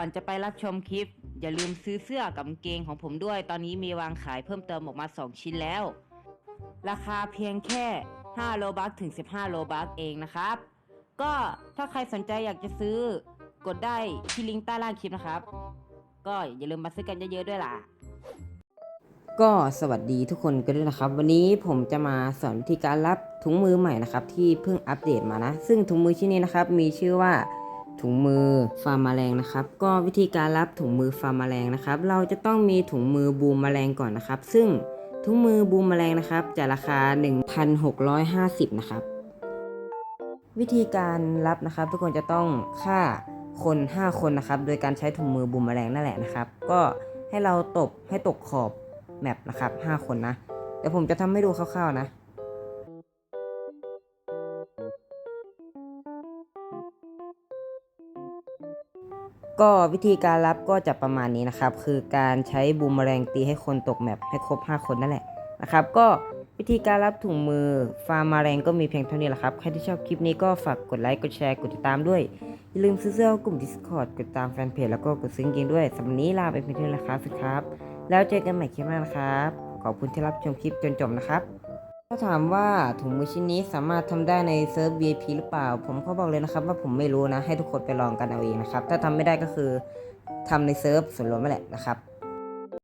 ก่อนจะไปรับชมคลิป อย่าลืมซื้อเสื้อกับเกงของผมด้วย ตอนนี้มีวางขายเพิ่มเติมออกมา 2 ชิ้นแล้ว ราคาเพียงแค่ 5 โลบัคถึง 15 โลบัคเองนะครับ ก็ถ้าใครสนใจอยากจะซื้อกดได้ที่ลิงก์ใต้ล่างคลิปนะครับ ก็อย่าลืมมาซื้อกันเยอะๆด้วยล่ะ ก็สวัสดีทุกคนกันด้วยนะครับ วันนี้ผมจะมาสอนวิธีการรับถุงมือใหม่นะครับ ที่เพิ่งอัปเดตมานะ ซึ่งถุงมือชิ้นนี้นะครับ มีชื่อว่า ถุงมือฟาร์มแมลงนะครับ ก็วิธีการรับถุงมือฟาร์มแมลงนะครับ เราจะต้องมีถุงมือบูมแมลงก่อนนะครับ ซึ่งถุงมือบูมแมลงนะครับ จะราคา 1,650 นะครับ วิธีการรับนะครับ ทุกคนจะต้องฆ่าคน 5 คนนะครับ โดยการใช้ถุงมือบูมแมลงนั่นแหละนะครับ ก็ให้เราตบให้ตกขอบแมปนะครับ 5 คนนะเดี๋ยวผมจะทำให้ดูคร่าวๆนะ ก็วิธีการรับก็จะประมาณนี้นะครับ คือการใช้บูมแมลงตีให้คนตกแมปให้ครบ 5 คนนั่นแหละนะครับ ก็วิธีการรับถุงมือฟาร์มาแมลงก็มีเพียงเท่านี้แหละครับ ใครที่ชอบคลิปนี้ก็ฝากกดไลค์กดแชร์กดติดตามด้วย อย่าลืมซื้อเสื้อกลุ่ม Discord กดตามแฟนเพจแล้วก็กดซื้อกางเกงด้วยสำหรับวันนี้ลาไปเพียงเท่านี้นะครับสุดครับ แล้วเจอกันใหม่คลิปหน้านะครับ ขอบคุณที่รับชมคลิปจนจบนะครับ ถ้าถามว่าถุงมือชิ้นนี้สามารถทำได้ในเซิร์ฟ VIP หรือเปล่า ผมก็บอกเลยนะครับ ว่าผมไม่รู้นะ ให้ทุกคนไปลองกันเอาเองนะครับ ถ้าทำไม่ได้ก็คือทำในเซิร์ฟส่วนรวมไม่แหละนะครับ